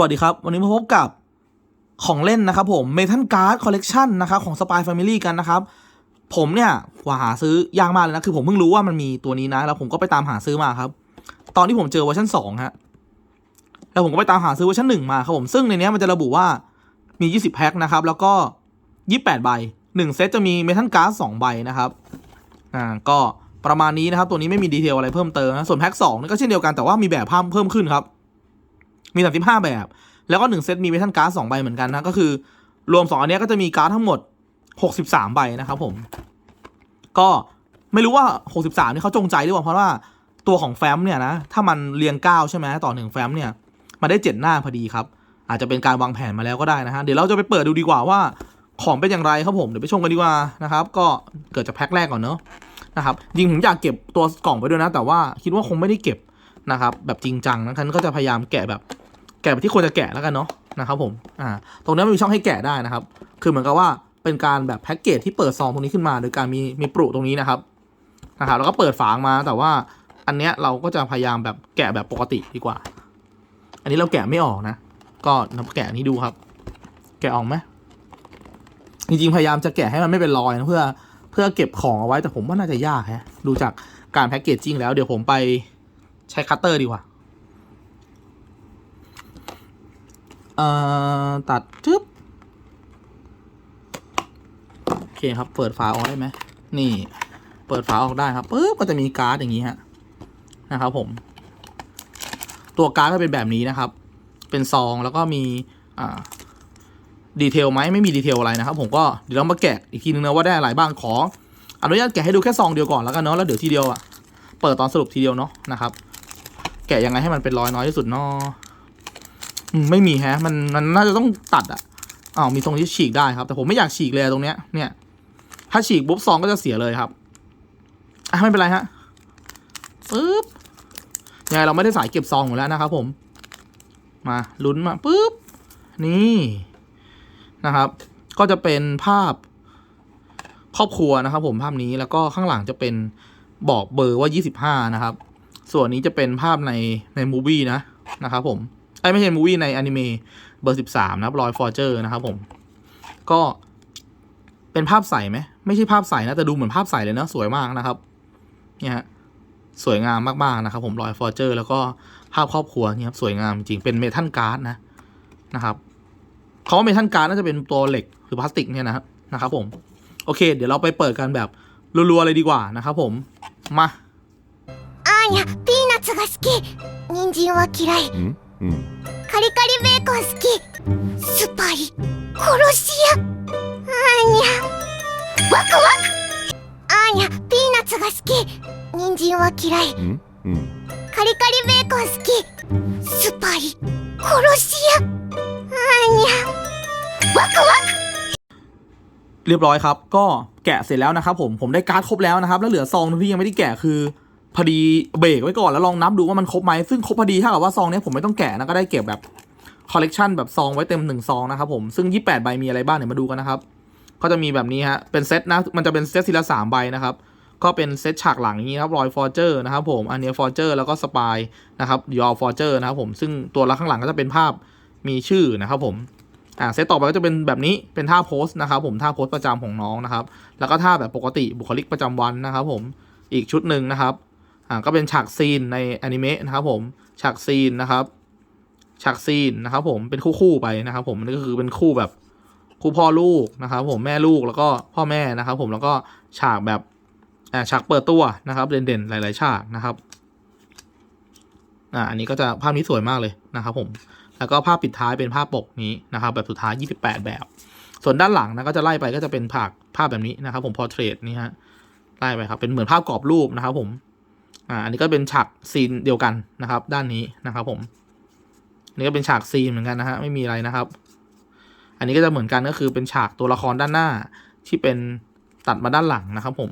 วัสดีครับ วันนี้มาพบกับของเล่นนะครับผมเมทัลการ์ดคอลเลกชันนะครับของ Spy Family กันนะครับ ผมเนี่ยกว่าหาซื้อยากมากเลยนะ คือผมเพิ่งรู้ว่ามันมีตัวนี้นะ แล้วผมก็ไปตามหาซื้อมาครับ ตอนที่ผมเจอเวอร์ชัน2ฮะแล้วผมก็ไปตามหาซื้อเวอร์ชัน1มาครับผมซึ่งในนี้มันจะระบุว่ามี 20แพ็คนะครับ แล้วก็ 28 ใบ1เซตจะมีเมทัลการ์ด2ใบนะครับอ่าก็ประมาณนี้นะครับ ตัวนี้ไม่มีดีเทลอะไรเพิ่มเติมนะส่วนแพ็ค2นี่ก็เช่นเดียวกันแต่ว่ามีแบบเพิ่มเพิ่มขึ้นครับ มี 35 แบบ แล้วก็ 1 เซตมีเมทัลการ์ด2ใบเหมือนกันนะ ก็คือ รวม 2 อันนี้ก็จะมีการ์ดทั้งหมด 63 ใบนะครับผม ก็ไม่รู้ว่า 63นี่เขาจงใจหรือเปล่าเพราะว่าตัวของแฟ้มเนี่ยนะ ถ้ามันเรียง 9 ใช่ไหมต่อหนึ่งแฟ้มเนี่ยมาได้ 7 หน้าพอดีครับ อาจจะเป็นการวางแผนมาแล้วก็ได้นะฮะ เดี๋ยวเราจะไปเปิดดูดีกว่าว่าของเป็นอย่างไรครับผม เดี๋ยวไปชมกันดีกว่านะครับ ก็เกิดจากแพ็คแรกก่อนเนอะนะครับจริงผมอยากเก็บตัวกล่องไปด้วยนะ แต่ว่าคิดว่าคงไม่ได้เก็บนะครับ แบบจริงจังนะคันก็จะพยายามแกะแบบ กะแบบที่ควรจะแกะแล้วกันเนาะนะครับผมอ่าตรงนี้มันมีช่องให้แกะได้นะครับ คือเหมือนกับว่าเป็นการแบบแพ็กเกจที่เปิดซองตรงนี้ขึ้นมา โดยการมีมีปรุตรงนี้นะครับนะครับแล้วก็เปิดฝาออกมาแต่ว่าอันเนี้ยเราก็จะพยายามแบบแกะแบบปกติดีกว่า อันนี้เราแกะไม่ออกนะ ก็นับแกะนี้ดูครับ แกะออกไหมจริงๆพยายามจะแกะให้มันไม่เป็นรอยนะเพื่อเพื่อเก็บของเอาไว้แต่ผมว่าน่าจะยากแฮะดูจากการแพ็กเกจจริงแล้วเดี๋ยวผมไปใช้คัตเตอร์ดีกว่า เอ่อตัดจึ๊บโอเคครับ เปิดฝาออกได้ไหมนี่ เปิดฝาออกได้ครับปุ๊บก็จะมีการ์ดอย่างนี้ฮะนะครับ ผม ตัวการ์ดก็เป็นแบบนี้นะครับ เป็นซองแล้วก็มีอ่าดีเทลไหมไม่มีดีเทลอะไรนะครับ ผมก็เดี๋ยวเรามาแกะอีกทีนึงนะว่าได้อะไรบ้างขออนุญาตแกะให้ดูแค่ซองเดียวก่อนแล้วกันเนาะแล้วเดี๋ยวทีเดียวอะเปิดตอนสรุปทีเดียวเนาะนะครับ แกะยังไงให้มันเป็นรอยน้อยที่สุดเนาะ ไม่มีแฮะ มันมันน่าจะต้องตัดอะอ้าวมีตรงที่ฉีกได้ครับ แต่ผมไม่อยากฉีกเลยตรงเนี้ย เนี่ย ถ้าฉีกปุ๊บซองก็จะเสียเลยครับอะไม่เป็นไรฮะปึ๊บยังไงเราไม่ได้สายเก็บซองอยู่แล้วนะครับ ผม มาลุ้นมาปึ๊บนี่นะครับ ก็จะเป็นภาพครอบครัวนะครับ ผมภาพนี้แล้วก็ข้างหลังจะเป็นบอกเบอร์ว่า 25 นะครับ ส่วนนี้จะเป็นภาพในในมูวี่นะนะครับผม อ้ยไม่ใช่มูวี่ในอนิเมะเบอร์สิบสามนะครับรอยฟอร์เจอร์นะครับผม ก็เป็นภาพใสไหมไม่ใช่ภาพใสนะ แต่ดูเหมือนภาพใสเลยนะสวยมากนะครับ เนี่ยฮะสวยงามมากๆนะครับผมรอยฟอร์เจอร์ แล้วก็ภาพครอบครัวเนี่ยครับสวยงามจริงเป็นเมทัลการ์ดนะนะครับเขาว่าเมทัลการ์ดน่าจะเป็นตัวเหล็กหรือพลาสติกเนี่ยนะครับนะครับผม โอเค เดี๋ยวเราไปเปิดกันแบบรัวๆเลยดีกว่านะครับผมมา あーにゃピーナッツが好き人参は嫌いうんうん カリカリベーコン好きスパイ殺し屋あーにゃワクワクあーにゃピーナッツが好き人参は嫌いうんうんカリカリベーコン好きスパイ殺し屋あーにゃワクワク เรียบร้อยครับ ก็แกะเสร็จแล้วนะครับผม ผมได้การ์ดครบแล้วนะครับ แล้วเหลือซองที่ยังไม่ได้แกะคือ พอดีเบรกไว้ก่อนแล้วลองนับดูว่ามันครบไหมซึ่งครบพอดีเท่ากับว่าซองนี้ผมไม่ต้องแกะนะก็ได้เก็บแบบคอลเลกชันแบบซองไว้เต็มหนึ่งซองนะครับผมซึ่ง 28 ใบมีอะไรบ้างเดี๋ยวมาดูกันนะครับก็จะมีแบบนี้ฮะเป็นเซตนะมันจะเป็นเซตทีละสามใบนะครับก็เป็นเซตฉากหลังนี้ครับรอยฟอร์เจอร์นะครับผมอันนี้ฟอร์เจอร์แล้วก็สปายนะครับยอฟอร์เจอร์นะครับผมซึ่งตัวละข้างหลังก็จะเป็นภาพมีชื่อนะครับผมอ่าเซตต่อไปก็จะเป็นแบบนี้เป็นท่าโพสนะครับผมท่าโพสประจำของน้องนะครับแล้วก็ท่าแบบปกติบุคลิกประจำวันนะครับผมอีกชุดหนึ่งนะครับ อ่าก็เป็นฉากซีนในอนิเมะนะครับผมฉากซีนนะครับฉากซีนนะครับ ผมเป็นคู่ๆไปนะครับ ผมนี่ก็คือเป็นคู่แบบคู่พ่อลูกนะครับ ผมแม่ลูกแล้วก็พ่อแม่นะครับ ผมแล้วก็ฉากแบบอ่าฉากเปิดตัวนะครับเด่นๆหลาย ๆ ฉากนะครับอ่าอันนี้ก็จะภาพนี้สวยมากเลยนะครับ ผมแล้วก็ภาพปิดท้ายเป็นภาพปกนี้นะครับ แบบสุดท้าย 28 แบบ ส่วนด้านหลังนะก็จะไล่ไปก็จะเป็นภาพภาพแบบนี้นะครับ ผมพอเทรดนี่ฮะไล่ไปครับเป็นเหมือนภาพกรอบรูปนะครับ ผม อ่าอันนี้ก็เป็นฉากซีนเดียวกันนะครับ ด้านนี้นะครับ ผมอันนี่ก็เป็นฉากซีนเหมือนกันนะฮะไม่มีอะไรนะครับ อันนี้ก็จะเหมือนกันก็คือเป็นฉากตัวละครด้านหน้าที่เป็นตัดมาด้านหลังนะครับ ผม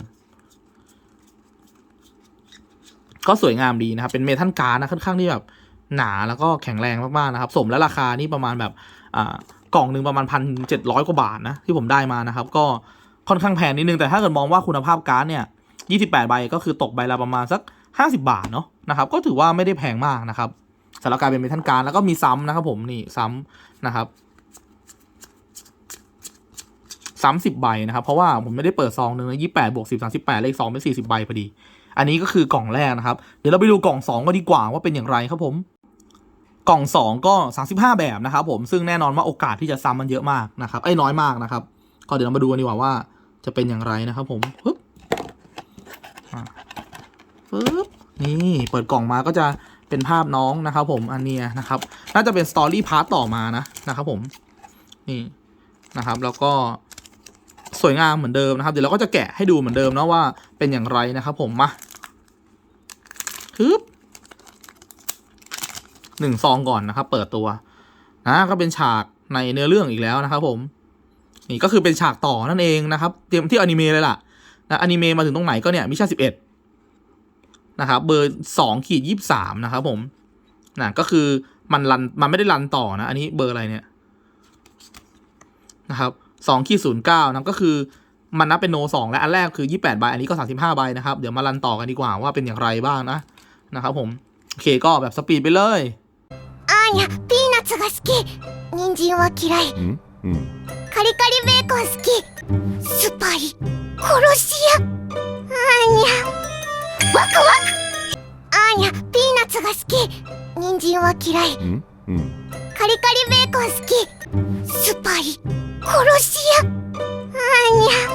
ก็สวยงามดีนะครับ เป็นเมทัลการ์ดนะค่อนข้างที่แบบหนาแล้วก็แข็งแรงมากๆนะครับ สมและราคานี่ประมาณแบบอ่ากล่องหนึ่งประมาณพันเจ็ดร้อยกว่าบาทนะที่ผมได้มานะครับ ก็ค่อนข้างแพงนิดนึงแต่ถ้าเกิดมองว่าคุณภาพการ์ดเนี่ยยี่สิบแปดใบก็คือตกใบละประมาณสัก ห้าสิบาทเนาะนะครับ ก็ถือว่าไม่ได้แพงมากนะครับสร็จแล้วกายเป็นเมทัลการแล้วก็มีซ้ำนะครับผมนี่ซ้ำนะครับสามสิบใบนะครับ เพราะว่าผมไม่ได้เปิดซองหนึ่งยี่แปดบวกสิบสามสิบแปดเลขสองเป็นสี่สิบใบพอดี อันนี้ก็คือกล่องแรกนะครับ เดี๋ยวเราไปดูกล่องสองก็ดีกว่าว่าเป็นอย่างไรครับผม กล่องสองก็สามสิบห้าแบบนะครับผมซึ่งแน่นอนว่าโอกาสที่จะซ้ำมันเยอะมากนะครับไอ้น้อยมากนะครับ ก็เดี๋ยวเรามาดูกันดีกว่าว่าจะเป็นอย่างไรนะครับผมปึ๊บ ปึ๊บนี่เปิดกล่องมาก็จะเป็นภาพน้องนะครับผมอันนี้นะครับ น่าจะเป็นสตอรี่พาร์ตต่อมานะนะครับผมนี่นะครับ แล้วก็สวยงามเหมือนเดิมนะครับ เดี๋ยวเราก็จะแกะให้ดูเหมือนเดิมนะว่าเป็นอย่างไรนะครับผมมาฮึบหนึ่งซองก่อนนะครับ เปิดตัวนะก็เป็นฉากในเนื้อเรื่องอีกแล้วนะครับ ผม นี่ก็คือเป็นฉากต่อนั่นเองนะครับ เตรียมที่อนิเมะเลยล่ะนะอนิเมะมาถึงตรงไหนก็เนี่ยมิชชั่นสิบเอ็ด นะครับเบอร์สองขีดยี่สามนะครับผมนะก็คือมันรันมันไม่ได้รันต่อนะ อันนี้เบอร์อะไรเนี่ยนะครับสองขีดศูนย์เก้านะก็คือมันนับเป็นโนสองและอันแรกคือยี่แปดใบอันนี้ก็สามสิบห้าใบนะครับเดี๋ยวมารันต่อกันดีกว่าว่าเป็นอย่างไรบ้างนะนะครับผมโอเคก็แบบสปีดไปเลยอาเนี่าพีนัทが好き人参は嫌いカリカリベーコン好きスパイ殺し屋アーニャワクワクアーニャピーナッツが好き人参は嫌いうんうんカリカリベーコン好きスパイ殺し屋アーニャ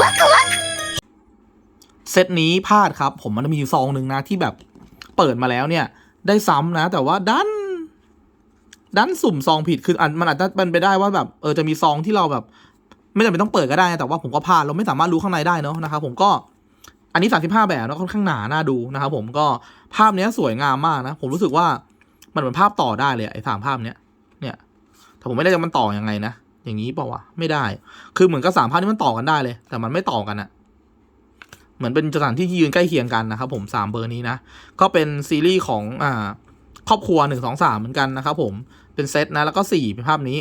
ワクワク เซตนี้พลาดครับ ผมมันมีอยู่ซองหนึ่งนะที่แบบเปิดมาแล้วเนี่ย ได้ซ้ำนะ แต่ว่าดัน ดันสุ่มซองผิดคืออันมันอาจจะเป็นไปได้ว่าแบบเออจะมีซองที่เราแบบ ไม่จำเป็นต้องเปิดก็ได้นะแต่ว่าผมก็พลาดเราไม่สามารถรู้ข้างในได้เนอะนะครับผมก็ อันนี้ 35 แบบนะค่อนข้างหนาหน่าดูนะครับผมก็ภาพเนี้ยสวยงามมากนะ ผมรู้สึกว่ามันเหมือนภาพต่อได้เลยไอ้สามภาพเนี้ยเนี่ยแต่ผมไม่ได้จะมันต่อยังไงนะอย่างนี้เปล่าวะไม่ได้ คือเหมือนกับสามภาพนี้มันต่อกันได้เลย แต่มันไม่ต่อกันอะเหมือนเป็นสถานที่ที่ยืนใกล้เคียงกันนะครับผมสามเบอร์นี้นะก็เป็นซีรีส์ของอ่าครอบครัวหนึ่งสองสามเหมือนกันนะครับผมเป็นเซตนะแล้วก็สี่เป็นภาพนี้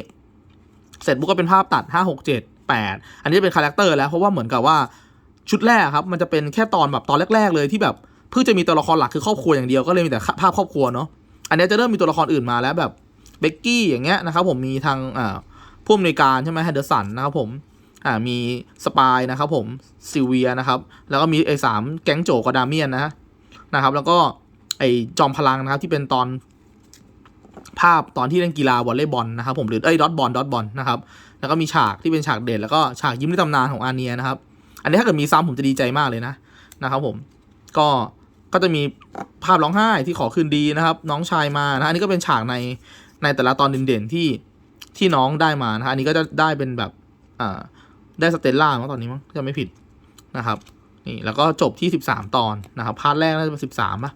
เสร็จปุ๊บก็เป็นภาพตัดห้าหกเจ็ดแปดอันนี้เป็นคาแรคเตอร์แล้วเพราะว่าเหมือนกับว่า ชุดแรกครับมันจะเป็นแค่ตอนแบบตอนแรก ๆ เลยที่แบบเพิ่งจะมีตัวละครหลักคือครอบครัวอย่างเดียวก็เลยมีแต่ภาพครอบครัวเนาะอันนี้จะเริ่มมีตัวละครอื่นมาแล้วแบบเบกกี้อย่างเงี้ยนะครับผมมีทางอ่าผู้อำนวยการใช่ไหมแฮดเดอร์สันนะครับผมอ่ามีสปายนะครับผมซิเวียนะครับแล้วก็มีไอ้สามแก๊งโจกับดาเมียนนะนะครับ แล้วก็ไอ้จอมพลังนะครับที่เป็นตอนภาพตอนที่เล่นกีฬาวอลเลย์บอลนะครับผมหรือไอ้ดอทบอลดอทบอลนะครับแล้วก็มีฉากที่เป็นฉากเด่นแล้วก็ฉากยิ้มในตำนานของอาเนียนะครับ อันนี้ถ้าเกิดมีซ้ำผมจะดีใจมากเลยนะนะครับผมก็ก็จะมีภาพร้องไห้ที่ขอคืนดีนะครับ น้องชายมานะอันนี้ก็เป็นฉากในในแต่ละตอนเด่นๆที่ที่น้องได้มานะฮะอันนี้ก็จะได้เป็นแบบอ่าได้สเตลล่ามั้งตอนนี้มั้งจะไม่ผิดนะครับนี่แล้วก็จบที่สิบสามตอนนะครับพาร์ทแรกน่าจะเป็นสิบสามป่ะ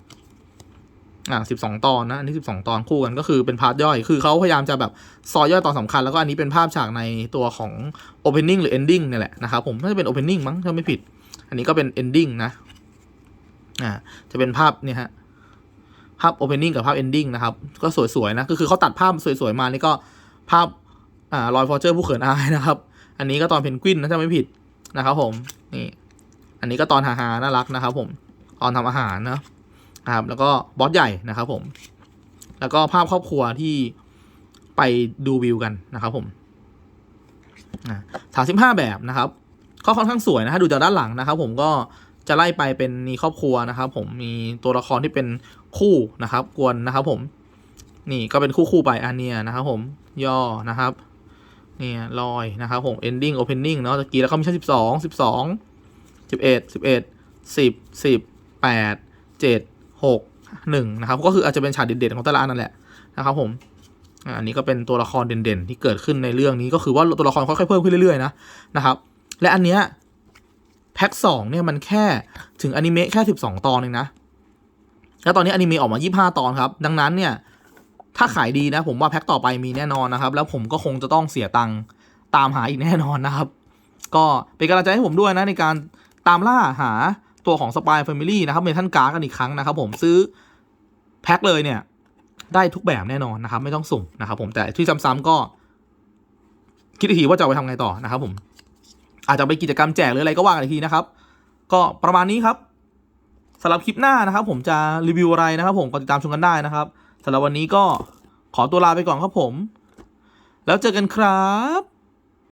อ่าสิบสองตอนนะอันนี้สิบสองตอนคู่กันก็คือเป็นพาร์ทย่อย คือเขาพยายามจะแบบซอยย่อยตอนสำคัญ แล้วก็อันนี้เป็นภาพฉากในตัวของ opening หรือ ending เนี่ยแหละนะครับผมน่าจะเป็น opening มั้งถ้าไม่ผิด อันนี้ก็เป็น ending นะอ่าจะเป็นภาพเนี่ยฮะภาพ opening กับภาพ ending นะครับ ก็สวยๆนะก็คือเขาตัดภาพสวยๆมานี่ก็ภาพอ่ารอยฟอร์เจอร์ผู้เขินอายนะครับ อันนี้ก็ตอนเพนกวินนะถ้าไม่ผิดนะครับผมนี่อันนี้ก็ตอนฮาฮาน่ารักนะครับผมตอนทำอาหารนะ นะครับ แล้วก็บอสใหญ่นะครับผม แล้วก็ภาพครอบครัวที่ไปดูวิวกันนะครับผมสามสิบห้าแบบนะครับก็ค่อนข้างสวยนะฮะดูจากด้านหลังนะครับ ผมก็จะไล่ไปเป็นมีครอบครัวนะครับ ผมมีตัวละครที่เป็นคู่นะครับ กวนนะครับ ผม นี่ก็เป็นคู่คู่ไปอันเนี้ยนะครับ ผมย่อนะครับเนี่ยลอยนะครับผม ending opening เนาะตะกี้แล้วก็มีชั้นสิบสองสิบสองสิบเอ็ดสิบเอ็ดสิบสิบแปดเจ็ด หกหนึ่งนะครับก็คืออาจจะเป็นฉากเด่นๆของแต่ละอันนั่นแหละนะครับผมอันนี้ก็เป็นตัวละครเด่นๆ ที่เกิดขึ้นในเรื่องนี้ก็คือว่าตัวละครค่อยๆเพิ่มขึ้นเรื่อยๆนะนะครับ และอันเนี้ยแพ็คสองเนี่ยมันแค่ถึงอนิเมะแค่สิบสองตอนเองนะ แล้วตอนนี้อนิเมะออกมายี่ห้าตอนครับ ดังนั้นเนี่ย ถ้าขายดีนะ ผมว่าแพ็คต่อไปมีแน่นอนนะครับ แล้วผมก็คงจะต้องเสียตังค์ตามหาอีกแน่นอนนะครับ ก็เป็นกำลังใจให้ผมด้วยนะในการตามล่าหา ตัวของสปายแฟมิลี่นะครับเมทันการ์กันอีกครั้งนะครับ ผมซื้อแพ็คเลยเนี่ย ได้ทุกแบบแน่นอนนะครับ ไม่ต้องสุ่มนะครับ ผมแต่ที่ซ้ำๆก็ คิดอีกทีว่าจะไปทำไงต่อนะครับ ผม อาจจะไปกิจกรรมแจกหรืออะไรก็ว่ากันอีกทีนะครับ ก็ประมาณนี้ครับสำหรับคลิปหน้านะครับ ผมจะรีวิวอะไรนะครับ ผมก็ติดตามชมกันได้นะครับสำหรับวันนี้ก็ขอตัวลาไปก่อนครับผม แล้วเจอกันครับ